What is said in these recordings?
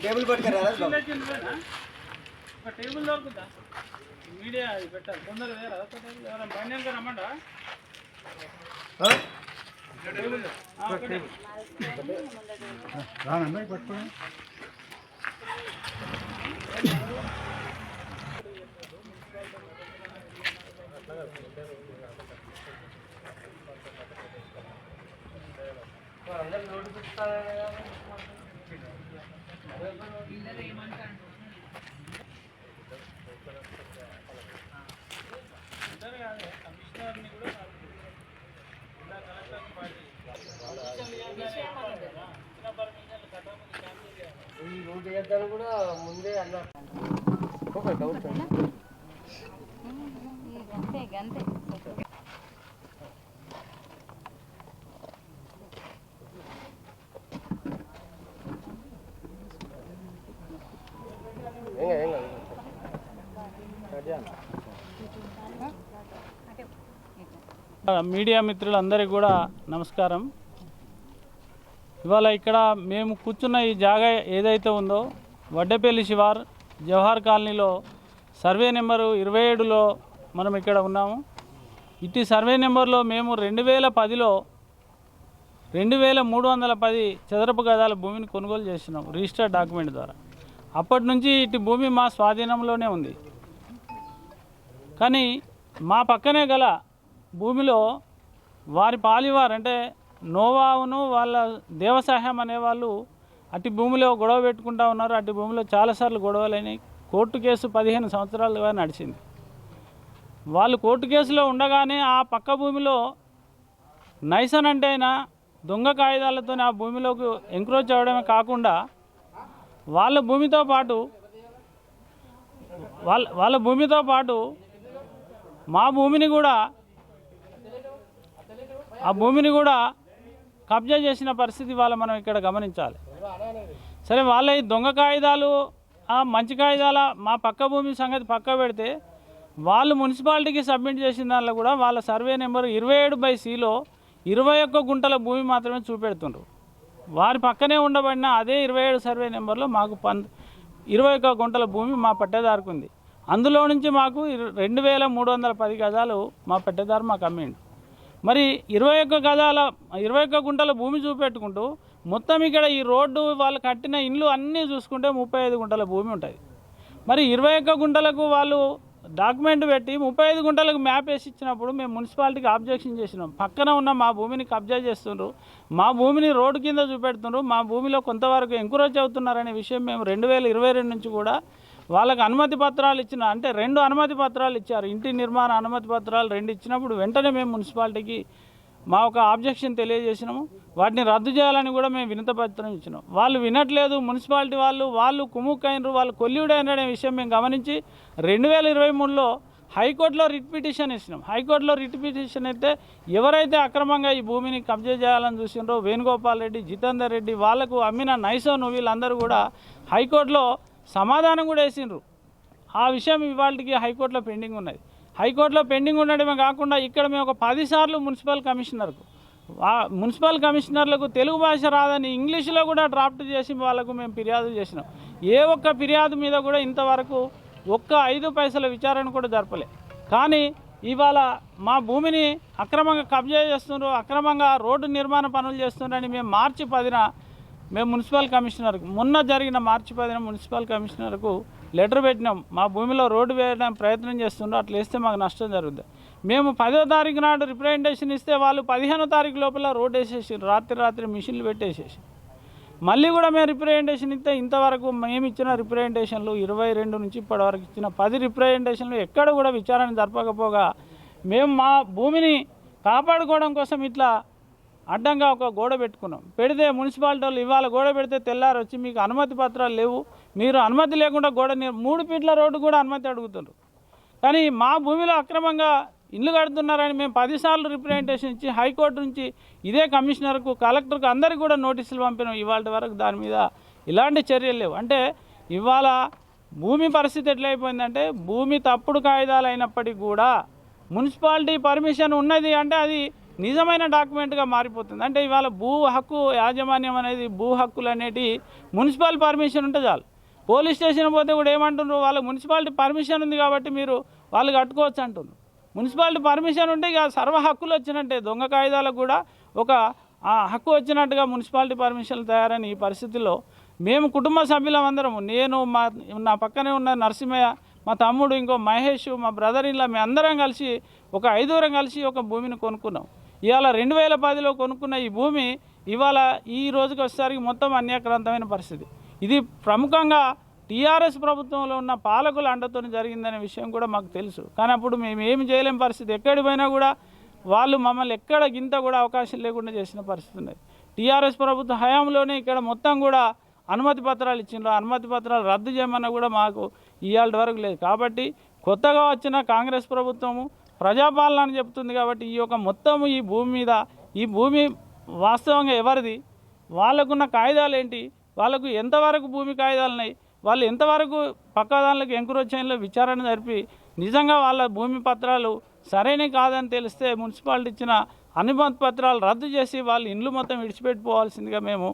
Table పట్టుకురా ఒక table దొరుకుతా media అది పెట్టాలి. తొందరగా వేరా ఒక టేబుల్ ఎవరైనా బండి వెనక రమ్మంటా టేబుల్ ఆ, ఒక టేబుల్ ఇద్దరు కాదు కమిషనర్ని కూడా జిల్లా కలెక్టర్ని పార్టీ ఇచ్చిన పర్మిషన్లు కట్టకపోతే క్యాన్సిల్ చేయాలి ఈ రోడ్డు వేద్దాను కూడా ముందే అన్నారు. ఒక డౌట్ అంతే. గంతే ఏం కాదు, ఏం కాదు. కట్ చేయాలి. మీడియా మిత్రులందరికీ కూడా నమస్కారం. ఇవాళ ఇక్కడ మేము కూర్చున్న ఈ జాగా ఏదైతే ఉందో వడ్డేపల్లి శివార్ జవహర్ కాలనీలో సర్వే నెంబరు ఇరవై ఏడులో మనం ఇక్కడ ఉన్నాము. ఇట్టి సర్వే నెంబర్లో మేము రెండు వేల పదిలో రెండు వేల మూడు వందల పది చదరపు గదాల భూమిని కొనుగోలు చేసినాం రిజిస్టర్ డాక్యుమెంట్ ద్వారా. అప్పటి నుంచి ఇటు భూమి మా స్వాధీనంలోనే ఉంది. కానీ మా పక్కనే గల భూమిలో వారి పాలివారు అంటే నోవావును వాళ్ళ దేవసహాయం అనేవాళ్ళు అటు భూమిలో గొడవ పెట్టుకుంటా ఉన్నారు అటు భూమిలో చాలాసార్లు గొడవలని కోర్టు కేసు పదిహేను సంవత్సరాలుగా నడిచింది. వాళ్ళు కోర్టు కేసులో ఉండగానే ఆ పక్క భూమిలో నైసన్ అంటే అయినా దొంగ కాగితాలతో ఆ భూమిలోకి ఎంక్రోచ్ అవ్వడమే కాకుండా వాళ్ళ భూమితో పాటు వాళ్ళ వాళ్ళ భూమితో పాటు మా భూమిని కూడా ఆ భూమిని కూడా కబ్జా చేసిన పరిస్థితి వాళ్ళ మనం ఇక్కడ గమనించాలి. సరే వాళ్ళ ఈ దొంగ కాగితాలు ఆ మంచి కాగితాల మా పక్క భూమి సంగతి పక్క పెడితే వాళ్ళు మున్సిపాలిటీకి సబ్మిట్ చేసిన దానిలో కూడా వాళ్ళ సర్వే నెంబర్ ఇరవై ఏడు బై సిలో ఇరవై ఒక్క గుంటల భూమి మాత్రమే చూపెడుతుండ్రు. వారి పక్కనే ఉండబడిన అదే ఇరవై ఏడు సర్వే నెంబర్లో మాకు పన్ ఇరవై ఒక్క గుంటల భూమి మా పట్టేదారుకుంది. అందులో నుంచి మాకు రెండు వేల మూడు వందల పది గజాలు మా పట్టేదారు మాకు అమ్మిండు. మరి ఇరవై ఒక్క గజాల ఇరవై ఒక్క గుంటల భూమి చూపెట్టుకుంటూ మొత్తం ఇక్కడ ఈ రోడ్డు వాళ్ళు కట్టిన ఇండ్లు అన్నీ చూసుకుంటే ముప్పై ఐదు గుంటల భూమి ఉంటుంది మరి ఇరవై ఒక్క గుంటలకు వాళ్ళు డాక్యుమెంట్ పెట్టి ముప్పై ఐదు గుంటలకు మ్యాప్ వేసి ఇచ్చినప్పుడు మేము మున్సిపాలిటీకి ఆబ్జెక్షన్ చేసినాం. పక్కన ఉన్న మా భూమిని కబ్జా చేస్తుండ్రు. మా భూమిని రోడ్డు కింద చూపెడుతుండ్రు. మా భూమిలో కొంతవరకు ఎంకరేజ్ అవుతున్నారనే విషయం మేము రెండు వేల ఇరవై రెండు నుంచి కూడా వాళ్ళకి అనుమతి పత్రాలు ఇచ్చిన అంటే రెండు అనుమతి పత్రాలు ఇచ్చారు. ఇంటి నిర్మాణ అనుమతి పత్రాలు రెండు ఇచ్చినప్పుడు వెంటనే మేము మున్సిపాలిటీకి మా ఒక ఆబ్జెక్షన్ తెలియజేసినాము. వాటిని రద్దు చేయాలని కూడా మేము వినత పత్రం ఇచ్చినాం. వాళ్ళు వినట్లేదు మున్సిపాలిటీ వాళ్ళు వాళ్ళు కుముక్కైనరు వాళ్ళు కొల్లివుడైన విషయం మేము గమనించి రెండు వేల ఇరవై మూడులో హైకోర్టులో రిట్ పిటిషన్ ఇచ్చినాం హైకోర్టులో రిట్ పిటిషన్ అయితే ఎవరైతే అక్రమంగా ఈ భూమిని కబ్జా చేయాలని చూసిండ్రో వేణుగోపాల్ రెడ్డి జితేందర్ రెడ్డి వాళ్ళకు అమ్మిన నైసోను వీళ్ళందరూ కూడా హైకోర్టులో సమాధానం కూడా వేసిండ్రు. ఆ విషయం ఇవాళకి హైకోర్టులో పెండింగ్ ఉన్నది. హైకోర్టులో పెండింగ్ ఉండడమే కాకుండా ఇక్కడ మేము ఒక పదిసార్లు మున్సిపల్ కమిషనర్కు మున్సిపల్ కమిషనర్లకు తెలుగు భాష రాదని ఇంగ్లీష్లో కూడా డ్రాఫ్ట్ చేసి వాళ్ళకు మేము ఫిర్యాదు చేసినాం. ఏ ఒక్క ఫిర్యాదు మీద కూడా ఇంతవరకు ఒక్క ఐదు పైసల విచారణ కూడా జరపలే. కానీ ఇవాళ మా భూమిని అక్రమంగా కబ్జా చేస్తున్నారు అక్రమంగా రోడ్డు నిర్మాణ పనులు చేస్తున్నారని మేము మార్చి పదిన మేము మున్సిపల్ కమిషనర్కు మొన్న జరిగిన మార్చి పదిన మున్సిపల్ కమిషనర్కు లెటర్ పెట్టినాం. మా భూమిలో రోడ్డు వేయడానికి ప్రయత్నం చేస్తుండ్రు అట్లా వేస్తే మాకు నష్టం జరుగుతుంది మేము పదో తారీఖు నాడు రిప్రజెంటేషన్ ఇస్తే వాళ్ళు పదిహేనో తారీఖు లోపల రోడ్ వేసేసి రాత్రి రాత్రి మిషన్లు పెట్టేసేసి మళ్ళీ కూడా మేము రిప్రజెంటేషన్ ఇస్తే ఇంతవరకు మేము ఇచ్చిన రిప్రజెంటేషన్లు ఇరవై రెండు నుంచి ఇప్పటివరకు ఇచ్చిన పది రిప్రజెంటేషన్లు ఎక్కడ కూడా విచారణ జరపకపోగా మేము మా భూమిని కాపాడుకోవడం కోసం ఇట్లా అడ్డంగా ఒక గోడ పెట్టుకున్నాం. పెడితే మున్సిపాలిటీ వాళ్ళు ఇవాళ గోడ పెడితే తెల్లారు వచ్చి మీకు అనుమతి పత్రాలు లేవు. మీరు అనుమతి లేకుండా గోడ మూడు ఫీట్ల రోడ్డు కూడా అనుమతి అడుగుతున్నారు కానీ మా భూమిలో అక్రమంగా ఇల్లు కడుతున్నారని మేము పదిసార్లు రిప్రజెంటేషన్ ఇచ్చి హైకోర్టు నుంచి ఇదే కమిషనర్కు కలెక్టర్కు అందరికీ కూడా నోటీసులు పంపినాం ఇవాళ వరకు దాని మీద ఇలాంటి చర్యలు లేవు. అంటే ఇవాళ భూమి పరిస్థితి ఎట్లయిపోయిందంటే భూమి తప్పుడు కాగితాలు అయినప్పటికీ కూడా మున్సిపాలిటీ పర్మిషన్ ఉన్నది అంటే అది నిజమైన డాక్యుమెంట్గా మారిపోతుంది. అంటే ఇవాళ భూ హక్కు యాజమాన్యం అనేది భూ హక్కులు అనేటి మున్సిపల్ పర్మిషన్ ఉంటే చాలు. పోలీస్ స్టేషన్ పోతే కూడా ఏమంటున్నారు వాళ్ళ మున్సిపాలిటీ పర్మిషన్ ఉంది కాబట్టి మీరు వాళ్ళు కట్టుకోవచ్చు అంటున్నారు మున్సిపాలిటీ పర్మిషన్ ఉంటే ఇక సర్వ హక్కులు వచ్చినట్టే. దొంగ కాగితాలకు కూడా ఒక హక్కు వచ్చినట్టుగా మున్సిపాలిటీ పర్మిషన్లు తయారని ఈ పరిస్థితిలో మేము కుటుంబ సభ్యులం అందరము. నేను మా నా పక్కనే ఉన్న నరసింహయ్య మా తమ్ముడు ఇంకో మహేష్ మా బ్రదర్ ఇలా మేము అందరం కలిసి ఒక ఐదుగురం కలిసి ఒక భూమిని కొనుక్కున్నాం. ఇవాళ రెండు వేల పదిలో కొనుక్కున్న ఈ భూమి ఇవాళ ఈ రోజుకి వచ్చేసరికి మొత్తం అన్యాక్రాంతమైన పరిస్థితి. ఇది ప్రముఖంగా టీఆర్ఎస్ ప్రభుత్వంలో ఉన్న పాలకుల అండతో జరిగిందనే విషయం కూడా మాకు తెలుసు. కానీ అప్పుడు మేము ఏమి చేయలేని పరిస్థితి. ఎక్కడి పోయినా కూడా వాళ్ళు మమ్మల్ని ఎక్కడ గింత కూడా అవకాశం లేకుండా చేసిన పరిస్థితి ఉన్నది. టీఆర్ఎస్ ప్రభుత్వ హయాంలోనే ఇక్కడ మొత్తం కూడా అనుమతి పత్రాలు ఇచ్చిండ్రు. అనుమతి పత్రాలు రద్దు చేయమన్నా కూడా మాకు ఇవాళ వరకు లేదు. కాబట్టి కొత్తగా వచ్చిన కాంగ్రెస్ ప్రభుత్వము ప్రజాపాలన అని చెప్తుంది కాబట్టి ఈ యొక్క మొత్తం ఈ భూమి మీద ఈ భూమి వాస్తవంగా ఎవరిది? వాళ్ళకున్న కాయిదాలు ఏంటి? వాళ్ళకు ఎంతవరకు భూమి కాయిదాలు ఉన్నాయి? వాళ్ళు ఎంతవరకు పక్క దానిలోకి ఎంక్రోచైన్లో విచారణ జరిపి నిజంగా వాళ్ళ భూమి పత్రాలు సరైన కాదని తెలిస్తే మున్సిపాలిటీ ఇచ్చిన అనుమతి పత్రాలు రద్దు చేసి వాళ్ళ ఇండ్లు మొత్తం విడిచిపెట్టుకోవాల్సిందిగా మేము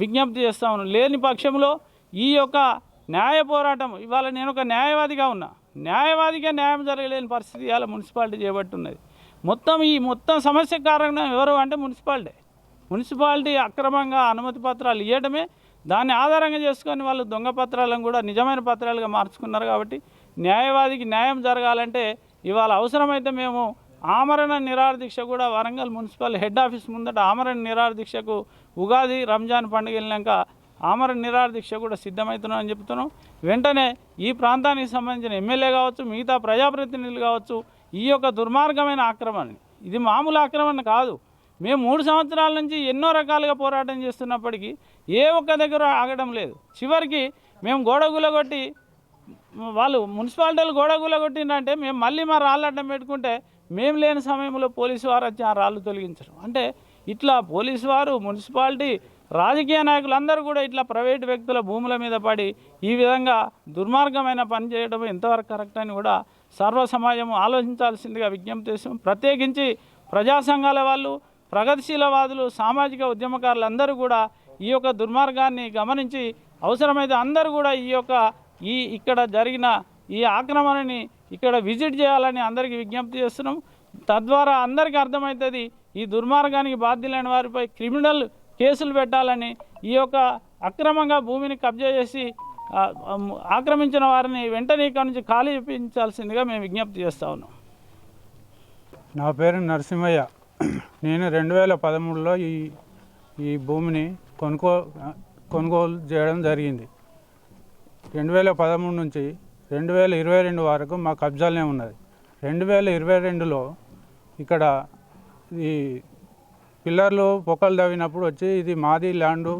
విజ్ఞప్తి చేస్తా లేని పక్షంలో ఈ యొక్క న్యాయ పోరాటం ఇవాళ నేను ఒక న్యాయవాదిగా ఉన్నా. న్యాయవాదిగా న్యాయం జరగలేని పరిస్థితి ఇవాళ మున్సిపాలిటీ చేపట్టున్నది. మొత్తం ఈ మొత్తం సమస్య కారణం ఎవరు అంటే మున్సిపాలిటీ. మున్సిపాలిటీ అక్రమంగా అనుమతి పత్రాలు ఇవ్వడమే దాన్ని ఆధారంగా చేసుకొని వాళ్ళు దొంగ పత్రాలను కూడా నిజమైన పత్రాలుగా మార్చుకున్నారు కాబట్టి న్యాయవాదికి న్యాయం జరగాలంటే ఇవాళ అవసరమైతే మేము ఆమరణ నిరాహార దీక్ష కూడా వరంగల్ మున్సిపల్ హెడ్ ఆఫీస్ ముందట ఆమరణ నిరాహార ఉగాది రంజాన్ పండుగ వెళ్ళినాక ఆమరణ నిరాహార దీక్ష కూడా సిద్ధమవుతున్నాం అని చెప్తున్నాం. వెంటనే ఈ ప్రాంతానికి సంబంధించిన ఎమ్మెల్యే కావచ్చు మిగతా ప్రజాప్రతినిధులు కావచ్చు ఈ యొక్క దుర్మార్గమైన ఆక్రమణ ఇది మామూలు ఆక్రమణ కాదు. మేము మూడు సంవత్సరాల నుంచి ఎన్నో రకాలుగా పోరాటం చేస్తున్నప్పటికీ ఏ ఒక్క దగ్గర ఆగడం లేదు. చివరికి మేము గోడగులగొట్టి కొట్టి వాళ్ళు మున్సిపాలిటీలు గోడగులగొట్టిందంటే మేము మళ్ళీ మా రాళ్ళు అడ్డం పెట్టుకుంటే మేము లేని సమయంలో పోలీసు వారు వచ్చి ఆ రాళ్ళు తొలగించడం అంటే ఇట్లా పోలీసు వారు మున్సిపాలిటీ రాజకీయ నాయకులందరూ కూడా ఇట్లా ప్రైవేట్ వ్యక్తుల భూముల మీద పడి ఈ విధంగా దుర్మార్గమైన పని చేయడం ఎంతవరకు కరెక్ట్ అని కూడా సర్వ సమాజం ఆలోచించాల్సిందిగా విజ్ఞప్తి చేస్తాం ప్రత్యేకించి ప్రజా సంఘాల వాళ్ళు ప్రగతిశీలవాదులు సామాజిక ఉద్యమకారులందరూ కూడా ఈ యొక్క దుర్మార్గాన్ని గమనించి అవసరమైతే అందరూ కూడా ఈ యొక్క ఈ ఇక్కడ జరిగిన ఈ ఆక్రమణని ఇక్కడ విజిట్ చేయాలని అందరికీ విజ్ఞప్తి చేస్తున్నాం. తద్వారా అందరికీ అర్థమవుతుంది ఈ దుర్మార్గానికి బాధ్యులైన వారిపై క్రిమినల్ కేసులు పెట్టాలని ఈ యొక్క అక్రమంగా భూమిని కబ్జా చేసి ఆక్రమించిన వారిని వెంటనే ఇక్కడ నుంచి ఖాళీ చేయించాల్సిందిగా మేము విజ్ఞప్తి చేస్తా ఉన్నాం. నా పేరు నరసింహయ్య. నేను రెండు వేల పదమూడులో ఈ ఈ భూమిని కొనుగో కొనుగోలు చేయడం జరిగింది. రెండు వేల పదమూడు నుంచి రెండు వేల ఇరవై రెండు వరకు మా కబ్జాలనే ఉన్నది. రెండు వేల ఇరవై రెండులో ఇక్కడ ఈ పిల్లర్లు పొక్కలు తవ్వినప్పుడు వచ్చి ఇది మాది ల్యాండు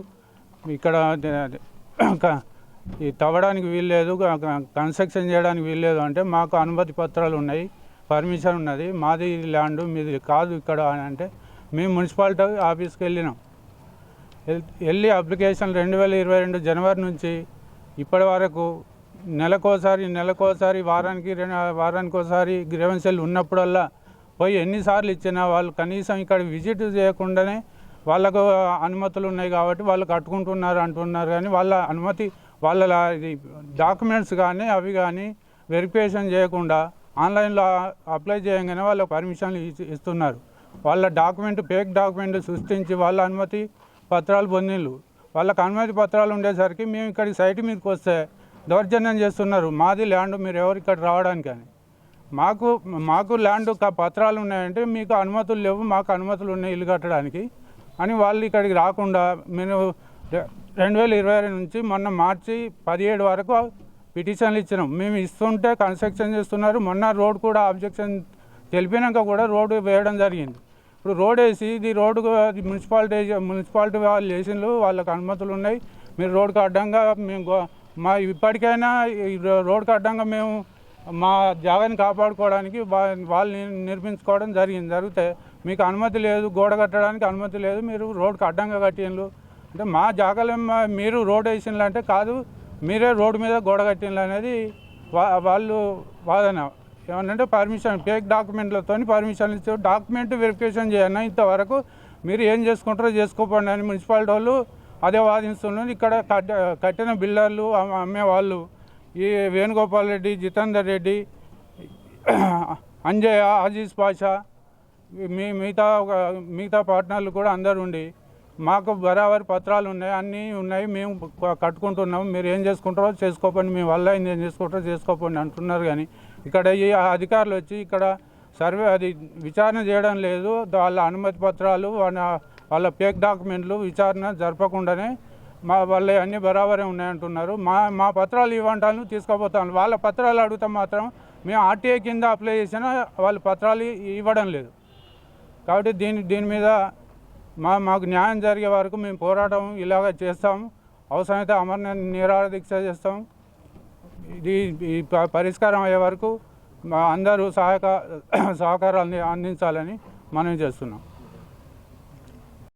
ఇక్కడ ఈ తవ్వడానికి వీల్లేదు కన్స్ట్రక్షన్ చేయడానికి వీల్లేదు అంటే మాకు అనుమతి పత్రాలు ఉన్నాయి పర్మిషన్ ఉన్నది మాది ల్యాండ్ మీది కాదు ఇక్కడ అని అంటే మేము మున్సిపాలిటీ ఆఫీస్కి వెళ్ళినాం. వెళ్ళి అప్లికేషన్ రెండు వేల ఇరవై రెండు జనవరి నుంచి ఇప్పటి వరకు నెలకోసారి నెలకోసారి వారానికి రెండు వారానికి ఒకసారి గ్రీవెన్సీలు ఉన్నప్పుడల్లా పోయి ఎన్నిసార్లు ఇచ్చినా వాళ్ళు కనీసం ఇక్కడ విజిట్ చేయకుండానే వాళ్ళకు అనుమతులు ఉన్నాయి కాబట్టి వాళ్ళు కట్టుకుంటున్నారు అంటున్నారు కానీ వాళ్ళ అనుమతి వాళ్ళ ఇది డాక్యుమెంట్స్ కానీ అవి కానీ వెరిఫికేషన్ చేయకుండా ఆన్లైన్లో అప్లై చేయగానే వాళ్ళకి పర్మిషన్లు ఇస్తున్నారు. వాళ్ళ డాక్యుమెంట్ ఫేక్ డాక్యుమెంట్ సృష్టించి వాళ్ళ అనుమతి పత్రాలు పొందిళ్ళు వాళ్ళకి అనుమతి పత్రాలు ఉండేసరికి మేము ఇక్కడ సైట్ మీదకి వస్తే దౌర్జన్యం చేస్తున్నారు. మాది ల్యాండ్ మీరు ఎవరు ఇక్కడ రావడానికి అని. మాకు మాకు ల్యాండ్ పత్రాలు ఉన్నాయంటే మీకు అనుమతులు లేవు మాకు అనుమతులు ఉన్నాయి ఇల్లు కట్టడానికి. అని వాళ్ళు ఇక్కడికి రాకుండా మేము రెండు వేల ఇరవై నుంచి మొన్న మార్చి పదిహేడు వరకు పిటిషన్లు ఇచ్చినాం. మేము ఇస్తుంటే కన్స్ట్రక్షన్ చేస్తున్నారు. మొన్న రోడ్ కూడా అబ్జెక్షన్ తెలిపినాక కూడా రోడ్డు వేయడం జరిగింది. ఇప్పుడు రోడ్ వేసి ఇది రోడ్డు మున్సిపాలిటీ మున్సిపాలిటీ వాళ్ళు చేసిండ్రు వాళ్ళకి అనుమతులు ఉన్నాయి. మీరు రోడ్డుకు అడ్డంగా మేము గో- మా ఇప్పటికైనా రోడ్డుకు రోడ్డుకి అడ్డంగా మేము మా జాగాని కాపాడుకోవడానికి వా- వాళ్ళు నిర్మించుకోవడం జరిగింది జరిగితే మీకు అనుమతి లేదు గోడ కట్టడానికి అనుమతి లేదు మీరు రోడ్కి అడ్డంగా కట్టిండ్రు. అంటే మా జాగాలో మా- మీరు రోడ్ వేసిండ్రు అంటే కాదు మీరే రోడ్డు మీద గోడ కట్టిండ్రు అనేది వా- వాళ్ళు వాదన. ఏమంటే పర్మిషన్ ఫేక్ డాక్యుమెంట్లతో పర్మిషన్ ఇచ్చారు డాక్యుమెంట్ వెరిఫికేషన్ చేయను ఇంతవరకు మీరు ఏం చేసుకుంటారో చేసుకోకండి అని మున్సిపాలిటీ వాళ్ళు అదే వాదిస్తున్నారు. ఇక్కడ కట్టిన బిల్డర్లు అమ్మే వాళ్ళు ఈ వేణుగోపాల్ రెడ్డి జితేందర్ రెడ్డి అంజయ్య అజీజ్ పాషా మీ మిగతా మిగతా పార్ట్నర్లు కూడా అందరు ఉండి మాకు బరాబరి పత్రాలు ఉన్నాయి అన్నీ ఉన్నాయి మేము కట్టుకుంటున్నాము కట్టుకుంటున్నాం మీరు ఏం చేసుకుంటారో చేసుకోపండి మీ వల్ల ఏం చేసుకుంటారో చేసుకోపండి అంటున్నారు కానీ ఇక్కడ ఈ అధికారులు వచ్చి ఇక్కడ సర్వే అది విచారణ చేయడం లేదు వాళ్ళ అనుమతి పత్రాలు వాళ్ళ వాళ్ళ ఫేక్ డాక్యుమెంట్లు విచారణ జరపకుండానే మా వాళ్ళ అన్నీ బరాబరే ఉన్నాయంటున్నారు. మా మా పత్రాలు ఇవ్వంటాను తీసుకుపోతాను. వాళ్ళ పత్రాలు అడుగుతాం మాత్రం మేము ఆర్టీఐ కింద అప్లై చేసినా వాళ్ళ పత్రాలు ఇవ్వడం లేదు. కాబట్టి దీని దీని మీద మా మాకు న్యాయం జరిగే వరకు మేము పోరాటం ఇలాగ చేస్తాం అవసరమైతే అమరణ నిరాహార దీక్ష చేస్తాం. ఇది ఈ పరిష్కారం అయ్యే వరకు మా అందరూ సహాయక సహకారాన్ని అందించాలని మనం చేస్తున్నాం.